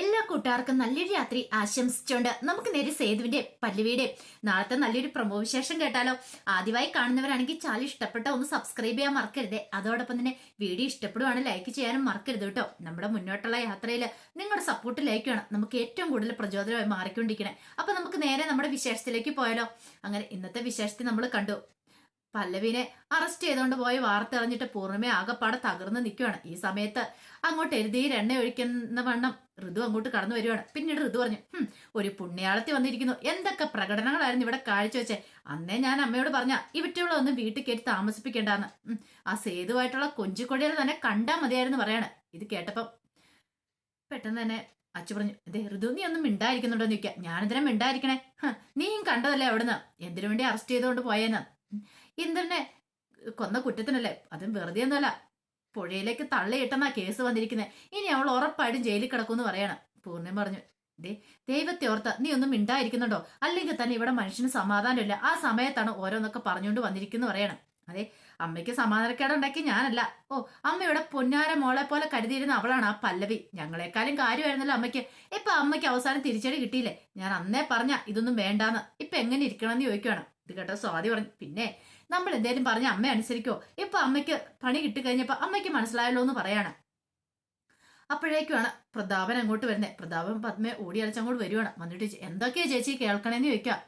എല്ലാ കൂട്ടുകാർക്കും നല്ലൊരു രാത്രി ആശംസിച്ചുകൊണ്ട് നമുക്ക് നേരെ സേതുവിന്റെ പല്ലുവീട് നാളത്തെ നല്ലൊരു പ്രമോ വിശേഷം കേട്ടാലോ? ആദ്യമായി കാണുന്നവരാണെങ്കിൽ ചാലി ഇഷ്ടപ്പെട്ട ഒന്ന് സബ്സ്ക്രൈബ് ചെയ്യാൻ മറക്കരുത്. അതോടൊപ്പം തന്നെ വീഡിയോ ഇഷ്ടപ്പെടുവാണ് ലൈക്ക് ചെയ്യാനും മറക്കരുത് കേട്ടോ. നമ്മുടെ മുന്നോട്ടുള്ള യാത്രയിൽ നിങ്ങളുടെ സപ്പോർട്ട് ലൈക്കാണ് നമുക്ക് ഏറ്റവും കൂടുതൽ പ്രചോദനമായി മാറിക്കൊണ്ടിരിക്കണേ. അപ്പൊ നമുക്ക് നേരെ നമ്മുടെ വിശേഷത്തിലേക്ക് പോയാലോ? അങ്ങനെ ഇന്നത്തെ വിശേഷത്തിൽ നമ്മൾ കണ്ടു. പല്ലവിനെ അറസ്റ്റ് ചെയ്തുകൊണ്ട് പോയ വാർത്ത അറിഞ്ഞിട്ട് പൂർണമേ ആകപ്പാടെ തകർന്ന് നിൽക്കുകയാണ് ഈ സമയത്ത് അങ്ങോട്ട് എഴുതി എണ്ണ ഒഴിക്കുന്ന വണ്ണം ഋതു അങ്ങോട്ട് കടന്നു വരുവാണ്. പിന്നീട് ഋതു പറഞ്ഞു "ഹും, ഒരു പുണ്യാളത്തി വന്നിരിക്കുന്നു. എന്തൊക്കെ പ്രകടനങ്ങളായിരുന്നു ഇവിടെ കാഴ്ചവെച്ചേ. അന്നേ ഞാൻ അമ്മയോട് പറഞ്ഞ ഇവറ്റുകളൊന്നും വീട്ടിൽ കയറ്റി താമസിപ്പിക്കേണ്ടെന്ന്. ആ സേതുവായിട്ടുള്ള കൊഞ്ചിക്കൊടികൾ തന്നെ കണ്ടാ മതിയായിരുന്നു പറയാണ്. ഇത് കേട്ടപ്പം പെട്ടെന്ന് തന്നെ അച്ഛൻ പറഞ്ഞു അതെ ഋതു നീ ഒന്നും മിണ്ടായിരിക്കുന്നുണ്ടോ എന്ന് ചോദിക്കാം. ഞാനെന്തിനാ മിണ്ടായിരിക്കണേ. നീയും കണ്ടതല്ലേ അവിടുന്ന്. എന്തിനു വേണ്ടി അറസ്റ്റ് ചെയ്തുകൊണ്ട് പോയേന്ന്? ഇന്ദ്രനെ കൊന്ന കുറ്റത്തിനല്ലേ? അതും വെറുതെ ഒന്നുമല്ല. പുഴയിലേക്ക് തള്ളിയിട്ടെന്നാ കേസ് വന്നിരിക്കുന്നത് ഇനി അവൾ ഉറപ്പായിട്ടും ജയിലിൽ കിടക്കുമെന്ന് പറയണം. പൂർണിമ പറഞ്ഞു ദേ ദൈവത്തെ ഓർത്ത നീ ഒന്നും മിണ്ടായിരിക്കുന്നുണ്ടോ അല്ലെങ്കിൽ തന്നെ ഇവിടെ മനുഷ്യന് സമാധാനമില്ല. ആ സമയത്താണ് ഓരോന്നൊക്കെ പറഞ്ഞുകൊണ്ട് വന്നിരിക്കുന്നു പറയണം. അതെ അമ്മയ്ക്ക് സമാധാനക്കേടുണ്ടാക്കി ഞാനല്ല. ഓ അമ്മയുടെ പൊന്നാര മോളെ പോലെ കരുതിയിരുന്ന അവളാണ് ആ പല്ലവി. ഞങ്ങളെക്കാളും കാര്യമായിരുന്നല്ലോ അമ്മയ്ക്ക്. ഇപ്പൊ അമ്മയ്ക്ക് അവസാനം തിരിച്ചടി കിട്ടിയില്ലേ? ഞാൻ അന്നേ പറഞ്ഞ ഇതൊന്നും വേണ്ടാന്ന്. ഇപ്പൊ എങ്ങനെ ഇരിക്കണമെന്ന് ചോദിക്കുവാണ്. ഇത് കേട്ടോ സ്വാതി പറഞ്ഞു പിന്നെ നമ്മൾ എന്തേലും പറഞ്ഞ അമ്മ അനുസരിക്കോ? ഇപ്പൊ അമ്മയ്ക്ക് പണി കിട്ടിക്കഴിഞ്ഞപ്പോ അമ്മയ്ക്ക് മനസ്സിലായല്ലോ എന്ന് പറയാണ്. അപ്പോഴേക്കുമാണ് പ്രതാപൻ അങ്ങോട്ട് വരുന്നത് പ്രതാപൻ പത്മയെ ഓടി അടച്ചങ്ങോട്ട് വരുവാണ്. വന്നിട്ട് എന്തൊക്കെയാ ചേച്ചി കേൾക്കണേന്ന് ചോദിക്കാം.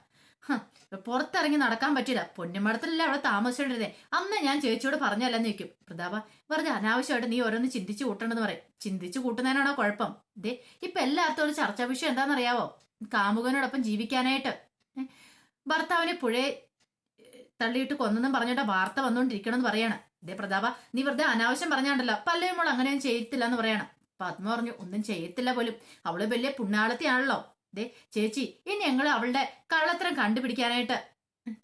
പുറത്തിറങ്ങി നടക്കാൻ പറ്റില്ല പൊന്നുമടത്തിലല്ലേ അവിടെ താമസിച്ചോണ്ടിരുന്നേ. അന്ന് ഞാൻ ചേച്ചിയോട് പറഞ്ഞല്ലെന്ന് ചോദിക്കും. പ്രതാപ വെറുതെ അനാവശ്യമായിട്ട് നീ ഓരോന്ന് ചിന്തിച്ചു കൂട്ടണമെന്ന് പറയും. ചിന്തിച്ചു കൂട്ടുന്നതിനാണോ കുഴപ്പം? ദേ ഇപ്പൊ എല്ലായിടത്തും ഒരു ചർച്ചാ വിഷയം എന്താണെന്നറിയാവോ കാമുകനോടൊപ്പം ജീവിക്കാനായിട്ട്. ഭർത്താവിനെ പുഴയെ തള്ളിയിട്ട് കൊന്നെന്നും പറഞ്ഞിട്ട് വാർത്ത വന്നുകൊണ്ടിരിക്കണമെന്ന് പറയാണ്. ഇതേ പ്രതാപ നീ വെറുതെ അനാവശ്യം പറഞ്ഞാണ്ടല്ലോ. പല്ലേ മോൾ അങ്ങനെയൊന്നും ചെയ്യത്തില്ല എന്ന് പറയണം പത്മ പറഞ്ഞു ഒന്നും ചെയ്യത്തില്ല പോലും. അവൾ വലിയ പുണ്ണാളത്തിയാണല്ലോ ദേ ചേച്ചി ഇനി ഞങ്ങൾ അവളുടെ കള്ളത്തരം കണ്ടുപിടിക്കാനായിട്ട്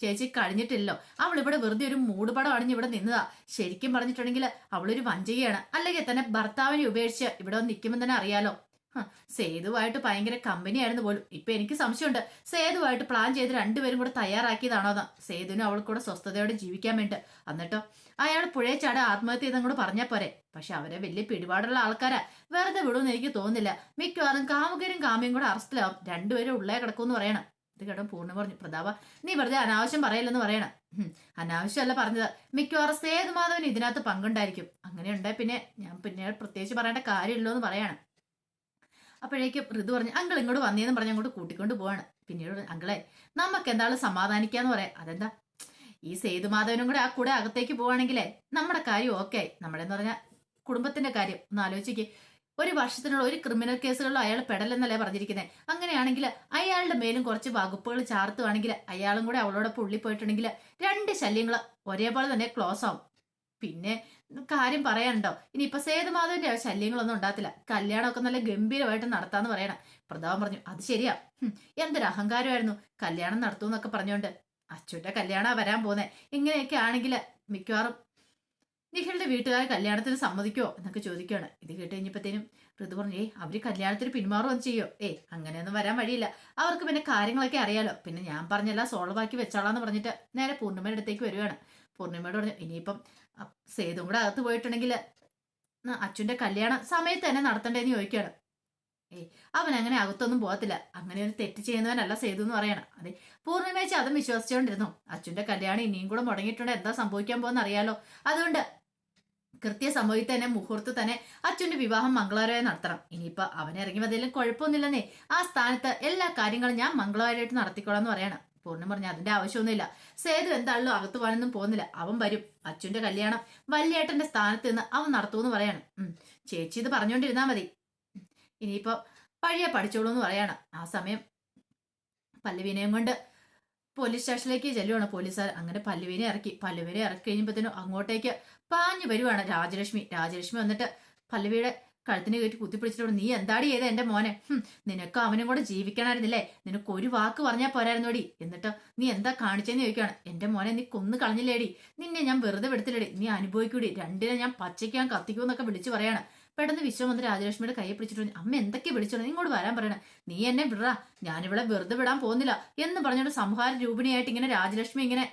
ചേച്ചി കഴിഞ്ഞിട്ടില്ലോ. അവൾ ഇവിടെ വെറുതെ ഒരു മൂടുപടം അണിഞ്ഞ് ഇവിടെ നിന്നതാ. ശരിക്കും പറഞ്ഞിട്ടുണ്ടെങ്കിൽ അവളൊരു വഞ്ചകയാണ്. അല്ലെങ്കിൽ തന്നെ ഭർത്താവിനെ ഉപേക്ഷിച്ച് ഇവിടെ വന്ന് നിൽക്കുമ്പോൾ തന്നെ അറിയാലോ. സേതുവായിട്ട് ഭയങ്കര കമ്പനിയായിരുന്നു പോലും. ഇപ്പൊ എനിക്ക് സംശയമുണ്ട്. സേതുവായിട്ട് പ്ലാൻ ചെയ്ത് രണ്ടുപേരും കൂടെ തയ്യാറാക്കിയതാണോന്ന് സേതുവിനും അവൾ കൂടെ സ്വസ്ഥതയോടെ ജീവിക്കാൻ വേണ്ടി എന്നിട്ടോ അയാൾ പുഴയെ ചാട് ആത്മഹത്യ ചെയ്തും കൂടെ പറഞ്ഞാൽ പോരെ. പക്ഷെ അവരെ വലിയ പിടിപാടുള്ള ആൾക്കാരാ. വെറുതെ വിടുമെന്ന് എനിക്ക് തോന്നുന്നില്ല. മിക്കവാറും കാമുകരും കാമയും കൂടെ അറസ്റ്റിലാവും. രണ്ടുപേരും ഉള്ളേ കിടക്കുമെന്ന് പറയണം. ഇത് കേട്ടോ പൂർണ പറഞ്ഞു. പ്രതാപ നീ വെറുതെ അനാവശ്യം പറയില്ലെന്ന് പറയണം. അനാവശ്യമല്ല പറഞ്ഞത്. മിക്കവാറും സേതുമാധവൻ ഇതിനകത്ത് പങ്കുണ്ടായിരിക്കും. അങ്ങനെ പിന്നെ ഞാൻ പിന്നെ പ്രത്യേകിച്ച് പറയേണ്ട കാര്യമില്ലോ എന്ന് പറയാണ്. അപ്പോഴേക്കും ഋതു പറഞ്ഞു അങ്കിൾ ഇങ്ങോട്ട് വന്നേന്ന് പറഞ്ഞ് അങ്ങോട്ട് കൂട്ടിക്കൊണ്ട് പോവാണ്. പിന്നീട് അങ്കിളെ നമുക്ക് എന്താണ് സമാധാനിക്കാന്ന് പറയാം. അതെന്താ? ഈ സേതുമാധവനും കൂടെ ആ കൂടെ അകത്തേക്ക് പോവാണെങ്കിലേ നമ്മുടെ കാര്യം ഓക്കെ എന്ന് പറഞ്ഞാൽ കുടുംബത്തിന്റെ കാര്യം. ഒന്ന് ആലോചിക്ക്. ഒരു വർഷത്തിനുള്ള ഒരു ക്രിമിനൽ കേസുകളിലും അയാൾ പെടലെന്നല്ലേ പറഞ്ഞിരിക്കുന്നത് അങ്ങനെയാണെങ്കിൽ അയാളുടെ മേലും കുറച്ച് വകുപ്പുകൾ ചാർത്തുവാണെങ്കിൽ അയാളും കൂടെ അവളോടൊപ്പം ഉള്ളിൽ പോയിട്ടുണ്ടെങ്കിൽ രണ്ട് ശല്യങ്ങൾ ഒരേപോലെ തന്നെ ക്ലോസ് ആവും. പിന്നെ കാര്യം പറയാനുണ്ടോ? ഇനിയിപ്പൊ സേതുമാധവന്റെ ശല്യങ്ങളൊന്നും ഉണ്ടാകത്തില്ല. കല്യാണമൊക്കെ നല്ല ഗംഭീരമായിട്ട് നടത്താന്ന് പറയണം. പ്രതാപം പറഞ്ഞു അത് ശരിയാ. എന്തൊരു അഹങ്കാരമായിരുന്നു. കല്യാണം നടത്തൂന്നൊക്കെ പറഞ്ഞോണ്ട്. അച്ഛന്റെ കല്യാണ വരാൻ പോന്നെ. ഇങ്ങനെയൊക്കെ ആണെങ്കിൽ മിക്കവാറും നിഖിലിന്റെ വീട്ടുകാർ കല്യാണത്തിന് സമ്മതിക്കോ എന്നൊക്കെ ചോദിക്കുകയാണ്. ഇത് കേട്ട് കഴിഞ്ഞപ്പോഴത്തേനും ഋതു പറഞ്ഞു ഏയ് അവർ കല്യാണത്തിന് പിന്മാറുകയും ചെയ്യോ? ഏയ് അങ്ങനെയൊന്നും വരാൻ വഴിയില്ല. അവർക്ക് പിന്നെ കാര്യങ്ങളൊക്കെ അറിയാലോ. പിന്നെ ഞാൻ പറഞ്ഞല്ല സോൾവ് വെച്ചോളാന്ന് പറഞ്ഞിട്ട് നേരെ പൂർണിമയുടെ അടുത്തേക്ക് വരുവാണ് പൂർണിമയോട് പറഞ്ഞു ഇനിയിപ്പം സേതും കൂടെ അകത്ത് പോയിട്ടുണ്ടെങ്കിൽ അച്ഛന്റെ കല്യാണം സമയത്ത് തന്നെ നടത്തണ്ടേന്ന് ചോദിക്കുകയാണ്. ഏയ് അവൻ അങ്ങനെ അകത്തൊന്നും പോകത്തില്ല. അങ്ങനെ ഒരു തെറ്റ് ചെയ്യുന്നവനല്ല സേതു എന്ന് പറയണം. അതെ പൂർണിമേച്ച് അതും വിശ്വസിച്ചുകൊണ്ടിരുന്നു. അച്ഛന്റെ കല്യാണം ഇനിയും കൂടെ മുടങ്ങിയിട്ടുണ്ട്. എന്താ സംഭവിക്കാൻ പോകുന്ന അറിയാലോ. അതുകൊണ്ട് കൃത്യ സമയത്ത് തന്നെ മുഹൂർത്ത് തന്നെ അച്ഛന്റെ വിവാഹം മംഗളവാരമായി നടത്തണം. ഇനിയിപ്പോ അവൻ ഇറങ്ങി വന്നതിലും കുഴപ്പമൊന്നുമില്ലെന്നേ ആ സ്ഥാനത്ത് എല്ലാ കാര്യങ്ങളും ഞാൻ മംഗളവാരമായിട്ട് നടത്തിക്കോളാം എന്ന് പറയണം. പൂർണം പറഞ്ഞ അതിന്റെ ആവശ്യമൊന്നുമില്ല. സേതു എന്താണല്ലോ അകത്തു പോകാനൊന്നും പോകുന്നില്ല. അവൻ വരും. അച്ഛന്റെ കല്യാണം. വല്യേട്ടന്റെ സ്ഥാനത്ത് നിന്ന് അവൻ നടത്തുമെന്ന് പറയണം. ചേച്ചി ഇത് പറഞ്ഞുകൊണ്ടിരുന്നാ മതി. ഇനിയിപ്പോ പഴയ പഠിച്ചോളൂ എന്ന് പറയാണ്. ആ സമയം പല്ലവിനെയും കൊണ്ട് പോലീസ് സ്റ്റേഷനിലേക്ക് ചെല്ലുവാണ്. പോലീസുകാർ അങ്ങനെ പല്ലുവിനെ ഇറക്കി. പല്ലുവിനെ ഇറക്കി കഴിയുമ്പോഴത്തേനും അങ്ങോട്ടേക്ക് പാഞ്ഞു വരുവാണ് രാജലക്ഷ്മി. രാജലക്ഷ്മി വന്നിട്ട് പല്ലവിയുടെ കഴുത്തിന് കയറ്റി കുത്തിപ്പിടിച്ചിട്ടോ നീ എന്താടി ചെയ്ത എന്റെ മോനെ? നിനക്ക് അവനും കൂടെ ജീവിക്കണമായിരുന്നില്ലേ? നിനക്ക് ഒരു വാക്ക് പറഞ്ഞാൽ പോരായിരുന്നോടി? എന്നിട്ട് നീ എന്താ കാണിച്ചെന്ന് ചോദിക്കുകയാണ് എന്റെ മോനെ നീ കൊന്നു കളഞ്ഞില്ലേടി? നിന്നെ ഞാൻ വെറുതെ വിടത്തില്ലേടി. നീ അനുഭവിക്കൂടി. രണ്ടിനെ ഞാൻ പച്ചയ്ക്കാൻ കത്തിക്കൂന്നൊക്കെ വിളിച്ചു പറയാണ്. പെട്ടെന്ന് വിശ്വം വന്ന് രാജലക്ഷ്മിയുടെ കൈ പിടിച്ചിട്ട് അമ്മ എന്തൊക്കെ വിളിച്ചു നീ ഇങ്ങോട്ട് വരാൻ പറയണേ. നീ എന്നെ വിടറ. ഞാനിവിടെ വെറുതെ വിടാൻ പോകുന്നില്ല. എന്ന് പറഞ്ഞിട്ട് സംഹാര രൂപിണിയായിട്ട് ഇങ്ങനെ രാജലക്ഷ്മി ഇങ്ങനെ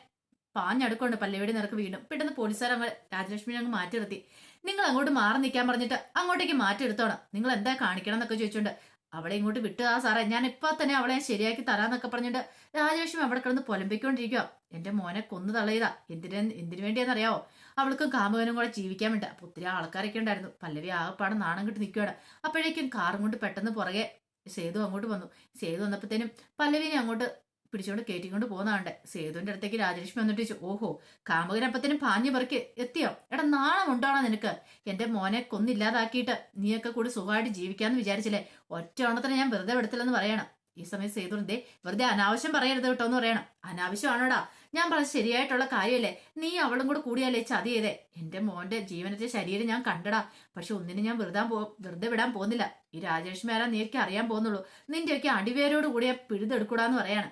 പാഞ്ഞടുക്കൊണ്ട് പല്ലവിയുടെ നിരക്ക് വീണ്ടും. പെട്ടെന്ന് പോലീസുകാർ അങ്ങ് രാജലക്ഷ്മിനെ അങ്ങ് മാറ്റി നിർത്തി നിങ്ങൾ അങ്ങോട്ട് മാറി നിൽക്കാൻ പറഞ്ഞിട്ട് അങ്ങോട്ടേക്ക് മാറ്റി എടുത്തോണം നിങ്ങൾ എന്താ കാണിക്കണം എന്നൊക്കെ ചോദിച്ചോണ്ട് അവളെ ഇങ്ങോട്ട് വിട്ടു. ആ സാറേ ഞാൻ ഇപ്പൊ തന്നെ അവളെ ശരിയാക്കി തരാന്നൊക്കെ പറഞ്ഞിട്ട് രാജലക്ഷ്മി അവിടെ കിടന്ന് പൊലമ്പിക്കൊണ്ടിരിക്കുക എന്റെ മോനെ കൊന്നു തളയതാ എന്തിനു എന്തിനു വേണ്ടിയാണെന്നറിയാവോ അവൾക്കും കാമുകനും കൂടെ ജീവിക്കാൻ വേണ്ട അപ്പൊ ഒത്തിരി ആൾക്കാരൊക്കെ ഉണ്ടായിരുന്നു. പല്ലവി ആകപ്പാടെ നാണം കിട്ടി നിൽക്കുകയാണ് അപ്പോഴേക്കും കാറും കൊണ്ട് പെട്ടെന്ന് പുറകെ സേതു അങ്ങോട്ട് വന്നു. സേതു വന്നപ്പോഴത്തേനും പല്ലവിനെ അങ്ങോട്ട് പിടിച്ചോണ്ട് കയറ്റിക്കൊണ്ട് പോകുന്നതാണ്ട് സേതുവിന്റെ അടുത്തേക്ക് രാജലക്ഷ്മി വന്നിട്ട് ചോദിച്ചു ഓഹോ കാമുകനപ്പത്തിനും പാഞ്ഞു പെറുക്കി എത്തിയോ? എടാ നാണം ഉണ്ടാണോ നിനക്ക്? എന്റെ മോനെ കൊന്നില്ലാതാക്കിയിട്ട് നീയൊക്കെ കൂടി സുഖമായിട്ട് ജീവിക്കാന്ന് വിചാരിച്ചില്ലേ? ഒറ്റ ഓണത്തിന് ഞാൻ വെറുതെ എടുത്തില്ലെന്ന് പറയണം. ഈ സമയം സേതു ദേ വെറുതെ അനാവശ്യം പറയരുത് കേട്ടോ എന്ന് പറയണം. അനാവശ്യമാണോടാ? ഞാൻ പറഞ്ഞ ശരിയായിട്ടുള്ള കാര്യമല്ലേ? നീ അവളും കൂടെ കൂടിയല്ലേ ചതി ചെയ്തേ? എന്റെ മോന്റെ ജീവനത്തെ ശരീരം ഞാൻ കണ്ടടാ. പക്ഷെ ഒന്നിനും ഞാൻ വെറുതെ വെറുതെ വിടാൻ പോകുന്നില്ല. ഈ രാജലക്ഷ്മി ആരാ നീയൊക്കെ അറിയാൻ പോകുന്നുള്ളൂ. നിന്റെയൊക്കെ അടിവേരോട് കൂടിയ പിഴുതെടുക്കൂടാന്ന് പറയാണ്.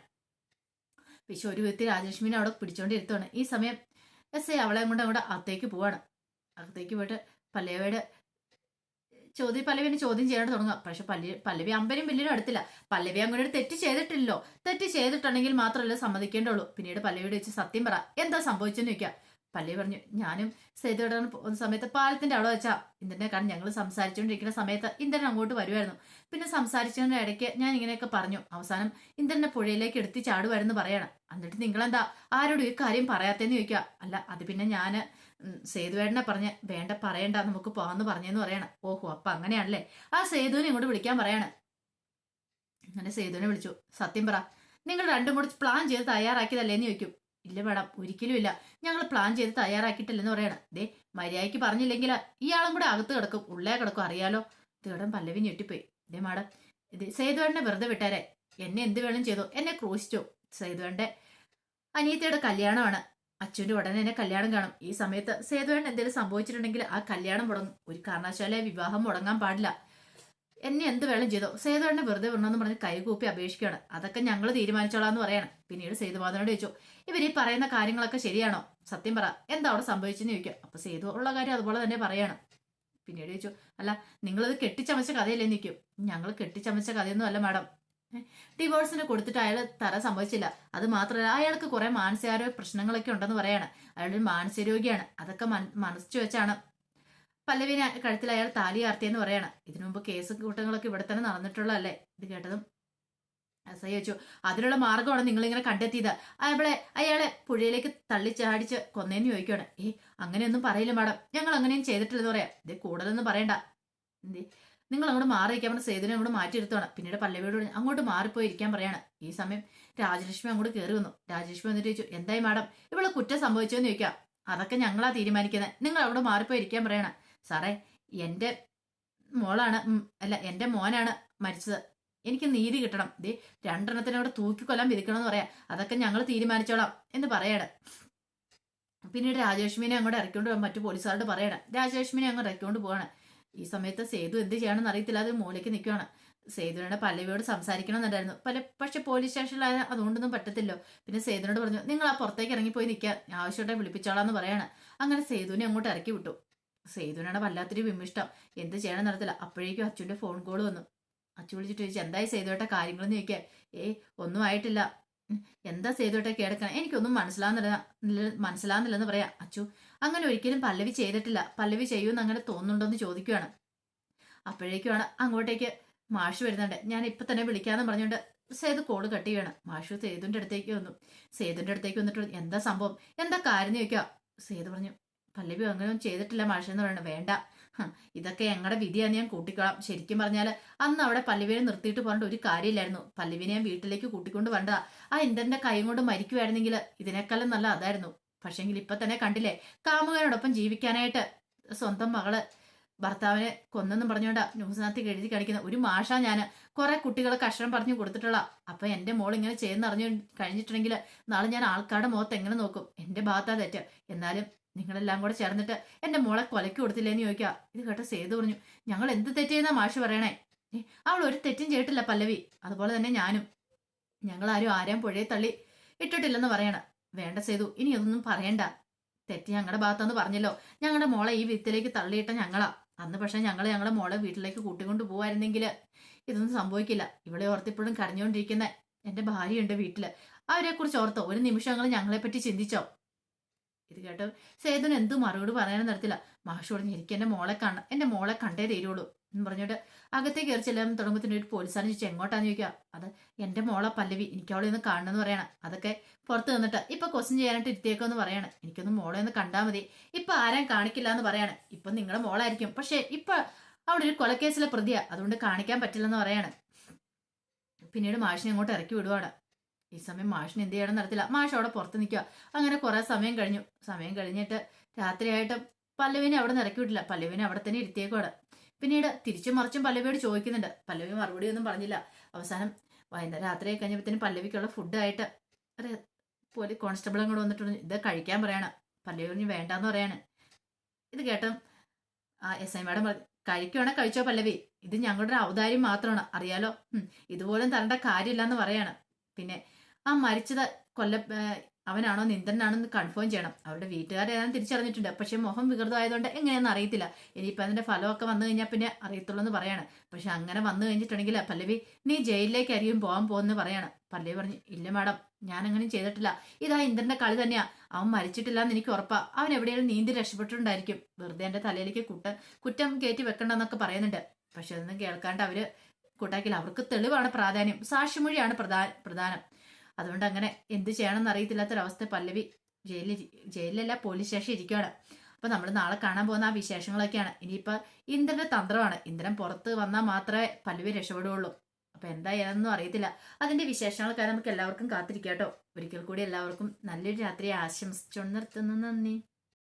പക്ഷെ ഒരു വ്യക്തി രാജലക്ഷ്മിനെ അവിടെ പിടിച്ചോണ്ടിരുത്തുവാണ്. ഈ സമയം എസ് ഐ അവളെ കൊണ്ട് അങ്ങോട്ട് അകത്തേക്ക് പോവാണ്. അകത്തേക്ക് പോയിട്ട് പല്ലവിയുടെ ചോദ്യം പല്ലവിനെ ചോദ്യം ചെയ്യാൻ തുടങ്ങുക പക്ഷെ പല്ലവി പല്ലവി അമ്പനും വലിയൊരു അടുത്തില്ല. പല്ലവി അങ്ങനെ ഒരു തെറ്റ് ചെയ്തിട്ടില്ലല്ലോ. തെറ്റ് ചെയ്തിട്ടുണ്ടെങ്കിൽ മാത്രമല്ല സമ്മതിക്കേണ്ടുള്ളൂ. പിന്നീട് പല്ലവിയുടെ വെച്ച് സത്യം പറ. എന്താ സംഭവിച്ചെന്ന് ചോദിക്കുക പല്ലവി പറഞ്ഞു ഞാനും സേതുവിടാൻ പോകുന്ന സമയത്ത് പാലത്തിന്റെ അവിടെ വെച്ചാ ഇന്ദ്രനെ കാരണം ഞങ്ങൾ സംസാരിച്ചുകൊണ്ടിരിക്കുന്ന സമയത്ത് ഇന്ദ്രൻ അങ്ങോട്ട് വരുമായിരുന്നു പിന്നെ സംസാരിച്ചതിന്റെ ഇടയ്ക്ക് ഞാൻ ഇങ്ങനെയൊക്കെ പറഞ്ഞു. അവസാനം ഇന്ദ്രനെ പുഴയിലേക്ക് എടുത്തി ചാടുമായിരുന്നു പറയണം. എന്നിട്ട് നിങ്ങളെന്താ? ആരോടും ഈ കാര്യം പറയാത്തേന്ന് ചോദിക്കുക. അല്ല അത് പിന്നെ ഞാൻ സേതുവേടനെ പറഞ്ഞ് വേണ്ട പറയണ്ട നമുക്ക് പോകാമെന്ന് പറഞ്ഞെന്ന് പറയണം. ഓഹോ അപ്പൊ അങ്ങനെയാണല്ലേ? ആ സേതുവിനെ ഇങ്ങോട്ട് വിളിക്കാൻ പറയാണ്. അങ്ങനെ സേതുവിനെ വിളിച്ചു. സത്യം പറ നിങ്ങൾ രണ്ടും കൂടി പ്ലാൻ ചെയ്ത് തയ്യാറാക്കിയതല്ലേന്ന് ചോദിക്കും. ഇല്ല മേഡം ഒരിക്കലും ഇല്ല. ഞങ്ങൾ പ്ലാൻ ചെയ്ത് തയ്യാറാക്കിയിട്ടില്ലെന്ന് പറയണം. ദേ മര്യാദയ്ക്ക് പറഞ്ഞില്ലെങ്കിൽ ഇയാളും കൂടെ അകത്ത് കിടക്കും ഉള്ളേ കിടക്കും അറിയാലോ. തേടം പല്ലവി ഞെട്ടിപ്പോയി. ദേ മാഡം ഇത് സേതുവേണ്ണെ വെറുതെ വിട്ടാരെ. എന്നെ എന്ത് വേണം ചെയ്തോ. എന്നെ ക്രൂശിച്ചോ. സേതുവേണ്ടെ അനിയത്തിയുടെ കല്യാണമാണ്. അച്ഛന്റെ ഉടനെ എന്നെ കല്യാണം കാണും. ഈ സമയത്ത് സേതുവേണ്ണ എന്തെങ്കിലും സംഭവിച്ചിട്ടുണ്ടെങ്കിൽ ആ കല്യാണം മുടങ്ങും. ഒരു കാരണവശാലെ വിവാഹം മുടങ്ങാൻ പാടില്ല. എന്നെ എന്ത് വേണം ചെയ്തോ. സേതുവേണ്ണെ വെറുതെ വിടണമെന്ന് പറഞ്ഞ് കൈകൂപ്പി അപേക്ഷിക്കുകയാണ്. അതൊക്കെ ഞങ്ങൾ തീരുമാനിച്ചോളാം എന്ന് പറയണം. പിന്നീട് സേതുമാധവനോട് ചോദിച്ചു ഇവർ ഈ പറയുന്ന കാര്യങ്ങളൊക്കെ ശരിയാണോ? സത്യം പറ. എന്താ അവിടെ സംഭവിച്ചെന്ന് ചോദിക്കുക. അപ്പൊ സേതു ഉള്ള കാര്യം അതുപോലെ തന്നെ പറയാണ്. പിന്നീട് ചോദിച്ചു അല്ല നിങ്ങളത് കെട്ടിച്ചമച്ച കഥയല്ലേ? നിൽക്കും ഞങ്ങൾ കെട്ടിച്ചമച്ച കഥയൊന്നും അല്ല മാഡം. ഡിവോഴ്സിന് കൊടുത്തിട്ട് അയാൾ തര സംഭവിച്ചില്ല. അത് മാത്രമല്ല അയാൾക്ക് കുറെ മാനസികാരോഗ്യ പ്രശ്നങ്ങളൊക്കെ ഉണ്ടെന്ന് പറയാണ്. അയാളൊരു മാനസികരോഗിയാണ്. അതൊക്കെ മനസ്സിച്ചു വെച്ചാണ്. പല്ലവിനെ കഴുത്തിൽ അയാൾ താലി ആർത്തിയെന്ന് പറയാണ്. ഇതിനു മുമ്പ് കേസ് കൂട്ടങ്ങളൊക്കെ ഇവിടെ തന്നെ നടന്നിട്ടുള്ളതല്ലേ? ഇത് കേട്ടതും ഐ ചോദിച്ചു അതിനുള്ള മാർഗമാണ് നിങ്ങളിങ്ങനെ കണ്ടെത്തിയത്. അവളെ അയാളെ പുഴയിലേക്ക് തള്ളിച്ചാടിച്ച് കൊന്നേന്ന് ചോദിക്കുകയാണ്. ഏ അങ്ങനെയൊന്നും പറയില്ല മാഡം. ഞങ്ങൾ അങ്ങനെയും ചെയ്തിട്ടില്ലെന്ന് പറയാം. ഇത് കൂടുതലൊന്നും പറയണ്ട. എന്തേ? നിങ്ങൾ അങ്ങോട്ട് മാറിയിരിക്കാൻ പറഞ്ഞ സേതുവിനെ അങ്ങോട്ട് മാറ്റിയെടുത്തോണം പിന്നീട് പല്ലവിയോട് അങ്ങോട്ട് മാറിപ്പോയി ഇരിക്കാൻ പറയാണ്. ഈ സമയം രാജലക്ഷ്മി അങ്ങോട്ട് കയറി വന്നു. രാജലക്ഷ്മി വന്നിട്ട് ചോദിച്ചു എന്തായി മാഡം? ഇവിടെ കുറ്റം സംഭവിച്ചോ എന്ന് ചോദിക്കാം. അതൊക്കെ ഞങ്ങളാ തീരുമാനിക്കുന്നത് നിങ്ങൾ അവിടെ മാറിപ്പോയി ഇരിക്കാൻ പറയണം. സാറേ എന്റെ മോളാണ് അല്ല എന്റെ മോനാണ് മരിച്ചത്. എനിക്ക് നീതി കിട്ടണം. ദേ രണ്ടെണ്ണത്തിനെ അവിടെ തൂക്കിക്കൊല്ലാൻ വിധിക്കണമെന്ന് പറയാം. അതൊക്കെ ഞങ്ങൾ തീരുമാനിച്ചോളാം എന്ന് പറയണം. പിന്നീട് രാജലക്ഷ്മിനെ അങ്ങോട്ട് ഇറക്കിക്കൊണ്ട് പോകാൻ മറ്റു പോലീസുകാരോട് പറയണം. രാജലക്ഷ്മിനെ അങ്ങോട്ട് ഇറക്കിക്കൊണ്ട് പോവാണ്. ഈ സമയത്ത് സേതു എന്ത് ചെയ്യണമെന്ന് അറിയത്തില്ല അത് മൂലയ്ക്ക് നിൽക്കുകയാണ് സേതുവിനോട് പല്ലവിയോട് സംസാരിക്കണമെന്നുണ്ടായിരുന്നു. പല പക്ഷെ പോലീസ് സ്റ്റേഷനിലായ അതുകൊണ്ടൊന്നും പറ്റത്തില്ലോ. പിന്നെ സേതുവിനോട് പറഞ്ഞു നിങ്ങൾ ആ പുറത്തേക്ക് ഇറങ്ങിപ്പോയി നിൽക്കുക. ആവശ്യമായിട്ട് വിളിപ്പിച്ചോളാന്ന് പറയാണ്. അങ്ങനെ സേതുവിനെ അങ്ങോട്ട് ഇറക്കി വിട്ടു. സേതുവിനാണ് വല്ലാത്തൊരു വിമിഷ്ടം എന്ത് ചെയ്യണം നടത്തില്ല അപ്പോഴേക്കും അച്ഛന്റെ ഫോൺ കോൾ വന്നു. അച്ഛൻ വിളിച്ചിട്ട് ചോദിച്ചു എന്തായി സേതുവേട്ട കാര്യങ്ങളെന്ന് ചോദിക്കുക ഏയ് ഒന്നും ആയിട്ടില്ല. എന്താ സേതുവേട്ട കേടക്കണം? എനിക്കൊന്നും മനസ്സിലാകുന്നില്ല നില്ല- മനസ്സിലാകുന്നില്ലെന്ന് പറയാം. അച്ചു അങ്ങനെ ഒരിക്കലും പല്ലവി ചെയ്തിട്ടില്ല. പല്ലവി ചെയ്യുമെന്ന് അങ്ങനെ തോന്നുന്നുണ്ടോന്ന് ചോദിക്കുകയാണ് അപ്പോഴേക്കുമാണ് അങ്ങോട്ടേക്ക് മാഷ് വരുന്നുണ്ട്. ഞാൻ ഇപ്പൊ തന്നെ വിളിക്കാന്ന് പറഞ്ഞുകൊണ്ട് സേതു കോൾ കട്ട് ചെയ്യണം മാഷു സേതുവിന്റെ അടുത്തേക്ക് വന്നു. സേതുവിന്റെ അടുത്തേക്ക് വന്നിട്ട് എന്താ സംഭവം? എന്താ കാര്യം ചോദിക്കുക സേതു പറഞ്ഞു പല്ലവി അങ്ങനെ ചെയ്തിട്ടില്ല മാഷെന്ന് പറയുന്നത്. വേണ്ട. ഇതൊക്കെ ഞങ്ങളുടെ വിധിയാന്ന് ഞാൻ കൂട്ടിക്കോളാം. ശരിക്കും പറഞ്ഞാൽ അന്ന് അവിടെ പല്ലവിനെ നിർത്തിയിട്ട് പോകേണ്ട ഒരു കാര്യമില്ലായിരുന്നു. പല്ലവിനെ ഞാൻ വീട്ടിലേക്ക് കൂട്ടിക്കൊണ്ട് വേണ്ട ആ ഇന്ദ്രന്റെ കൈ കൊണ്ട് മരിക്കുമായിരുന്നെങ്കിൽ ഇതിനേക്കാളും നല്ല അതായിരുന്നു. പക്ഷെങ്കിൽ ഇപ്പൊ തന്നെ കണ്ടില്ലേ കാമുകനോടൊപ്പം ജീവിക്കാനായിട്ട് സ്വന്തം മകൾ ഭർത്താവിനെ കൊന്നെന്നും പറഞ്ഞുകൊണ്ട് ന്യൂസിനകത്ത് എഴുതി കാണിക്കുന്ന ഒരു മാഷാ ഞാൻ കുറെ കുട്ടികളെ കഷണം പറഞ്ഞു കൊടുത്തിട്ടുള്ള. അപ്പൊ എന്റെ മോൾ ഇങ്ങനെ ചെയ്യുന്ന അറിഞ്ഞു കഴിഞ്ഞിട്ടുണ്ടെങ്കിൽ നാളെ ഞാൻ ആൾക്കാരുടെ മുഖത്ത് എങ്ങനെ നോക്കും? എന്റെ ഭാഗത്താ തെറ്റ്. എന്നാലും നിങ്ങളെല്ലാം കൂടെ ചേർന്നിട്ട് എന്റെ മോളെ കൊലക്ക് കൊടുത്തില്ലേന്ന് ചോദിക്കുക ഇത് കേട്ട സേതു പറഞ്ഞു ഞങ്ങൾ എന്ത് തെറ്റെയ്യുന്ന മാഷ് പറയണേ? അവൾ ഒരു തെറ്റും ചെയ്തിട്ടില്ല പല്ലവി. അതുപോലെ തന്നെ ഞാനും. ഞങ്ങൾ ആരും ആരെയും പുഴയെ തള്ളി ഇട്ടിട്ടില്ലെന്ന് പറയണം. വേണ്ട സേതു ഇനി അതൊന്നും പറയണ്ട. തെറ്റ് ഞങ്ങളുടെ ഭാഗത്തെന്ന് പറഞ്ഞല്ലോ. ഞങ്ങളുടെ മോളെ ഈ വിത്തിലേക്ക് തള്ളിയിട്ട ഞങ്ങളാ. അന്ന് പക്ഷെ ഞങ്ങൾ ഞങ്ങളുടെ മോളെ വീട്ടിലേക്ക് കൂട്ടിക്കൊണ്ട് പോവായിരുന്നെങ്കിൽ ഇതൊന്നും സംഭവിക്കില്ല. ഇവളെ ഓർത്തിപ്പോഴും കരഞ്ഞുകൊണ്ടിരിക്കുന്ന എന്റെ ഭാര്യയുണ്ട് വീട്ടിൽ. അവരെ കുറിച്ച് ഓർത്തോ? ഒരു നിമിഷങ്ങൾ ഞങ്ങളെ പറ്റി ചിന്തിച്ചോ? ഇത് കേട്ട് സേതുന് എന്തു മറുപടി പറയാനും നടത്തില്ല മാഷോട് എനിക്ക് എന്റെ മോളെ കാണണം എന്റെ മോളെ കണ്ടേ തീരുള്ളൂ എന്ന് പറഞ്ഞിട്ട് അകത്തേക്ക് കയറി ചെല്ലാൻ തുടങ്ങുമ്പോൾ ഒരു പോലീസാണ് ചോദിച്ചു എങ്ങോട്ടാന്ന് ചോദിക്കുക അത് എന്റെ മോളെ പല്ലവി എനിക്ക് അവളെ ഒന്ന് കാണണമെന്ന് പറയണം. അതൊക്കെ പുറത്ത് നിന്നിട്ട് ഇപ്പൊ ക്വസ്റ്റ്യൻ ചെയ്യാനായിട്ട് ഇരുത്തിയേക്കെന്ന് പറയാണ്. എനിക്കൊന്ന് മോളെ ഒന്ന് കണ്ടാൽ മതി. ഇപ്പൊ ആരും കാണിക്കില്ല എന്ന് പറയാണ്. ഇപ്പൊ നിങ്ങളുടെ മോളായിരിക്കും. പക്ഷെ ഇപ്പൊ അവിടെ ഒരു കൊലക്കേസിലെ പ്രതിയാ. അതുകൊണ്ട് കാണിക്കാൻ പറ്റില്ലെന്ന് പറയാണ്. പിന്നീട് മാഷിനെ അങ്ങോട്ട് ഇറക്കി വിടുവാണ്. ഈ സമയം മാഷിന് എന്ത് ചെയ്യണം നടത്തില്ല മാഷ് അവിടെ പുറത്ത് നിൽക്കുക. അങ്ങനെ കുറേ സമയം കഴിഞ്ഞു. സമയം കഴിഞ്ഞിട്ട് രാത്രിയായിട്ട് പല്ലവിനെ അവിടെ നിന്ന് ഇറക്കി വിട്ടില്ല പല്ലവിനെ അവിടെ തന്നെ ഇരുത്തിയേക്കുവാണ്. പിന്നീട് തിരിച്ചും മറിച്ചും പല്ലവിയോട് ചോദിക്കുന്നുണ്ട്. പല്ലവി മറുപടി ഒന്നും പറഞ്ഞില്ല. അവസാനം വൈകുന്നേരം രാത്രി കഴിഞ്ഞപ്പോഴത്തേനും പല്ലവിക്കുള്ള ഫുഡായിട്ട് ഒരു പോലീസ് കോൺസ്റ്റബിളും കൂടെ വന്നിട്ടുണ്ട്. ഇത് കഴിക്കാൻ പറയാണ്. പല്ലവി പറഞ്ഞു വേണ്ടാന്ന് പറയാണ്. ഇത് കേട്ടും എസ് ഐ മാഡം പറഞ്ഞു കഴിക്കുവാണെ കഴിച്ചോ പല്ലവി. ഇത് ഞങ്ങളുടെ ഒരു ഔദാര്യം മാത്രമാണ്. അറിയാലോ? ഇതുപോലും തരേണ്ട കാര്യമില്ലാന്ന് പറയാണ്. പിന്നെ ആ മരിച്ചത് കൊല്ല അവനാണോ നിന്ദനാണോ എന്ന് കൺഫേം ചെയ്യണം. അവരുടെ വീട്ടുകാരെ ഏതാണ്ട് തിരിച്ചറിഞ്ഞിട്ടുണ്ട്. പക്ഷെ മുഖം വികൃതമായതുകൊണ്ട് എങ്ങനെയാണെന്ന് അറിയത്തില്ല. ഇനിയിപ്പോൾ അതിന്റെ ഫലമൊക്കെ വന്നു കഴിഞ്ഞാൽ പിന്നെ അറിയത്തുള്ളൂ എന്ന് പറയാണ്. പക്ഷെ അങ്ങനെ വന്നു കഴിഞ്ഞിട്ടുണ്ടെങ്കിൽ പല്ലവി നീ ജയിലിലേക്ക് അറിയും പോകാൻ പോകുമെന്ന് പറയാണ്. പല്ലവി പറഞ്ഞു ഇല്ല മാഡം ഞാൻ അങ്ങനെ ചെയ്തിട്ടില്ല. ഇതാ ഇന്ദ്രന്റെ കളി തന്നെയാ. അവൻ മരിച്ചിട്ടില്ല എന്ന് എനിക്ക് ഉറപ്പാ. അവൻ എവിടെയെങ്കിലും നീന്തി രക്ഷപ്പെട്ടിട്ടുണ്ടായിരിക്കും. വെറുതെ എന്റെ തലയിലേക്ക് കുട്ട കുറ്റം കയറ്റി വെക്കണ്ടെന്നൊക്കെ പറയുന്നുണ്ട്. പക്ഷെ അതൊന്നും കേൾക്കാണ്ട് അവർ കൂട്ടാക്കില്ല. അവർക്ക് തെളിവാണ് പ്രാധാന്യം. സാക്ഷിമൊഴിയാണ് പ്രധാനം. അതുകൊണ്ട് അങ്ങനെ എന്ത് ചെയ്യണമെന്ന് അറിയത്തില്ലാത്തൊരവസ്ഥ പല്ലവി ജയിലിൽ ജയിലിലല്ല പോലീസ് സ്റ്റേഷൻ ഇരിക്കുകയാണ് അപ്പൊ നമ്മൾ നാളെ കാണാൻ പോകുന്ന ആ വിശേഷങ്ങളൊക്കെയാണ്. ഇനിയിപ്പോ ഇന്ദ്രന്റെ തന്ത്രമാണ്. ഇന്ദ്രൻ പുറത്ത് വന്നാൽ മാത്രമേ പല്ലവി രക്ഷപ്പെടുകയുള്ളൂ. അപ്പൊ എന്തായാലും അറിയത്തില്ല. അതിന്റെ വിശേഷങ്ങൾക്കായി നമുക്ക് എല്ലാവർക്കും കാത്തിരിക്കാം കേട്ടോ. ഒരിക്കൽ കൂടി എല്ലാവർക്കും നല്ലൊരു രാത്രി ആശംസിച്ചുകൊണ്ട് നിർത്തുന്നു. നന്ദി.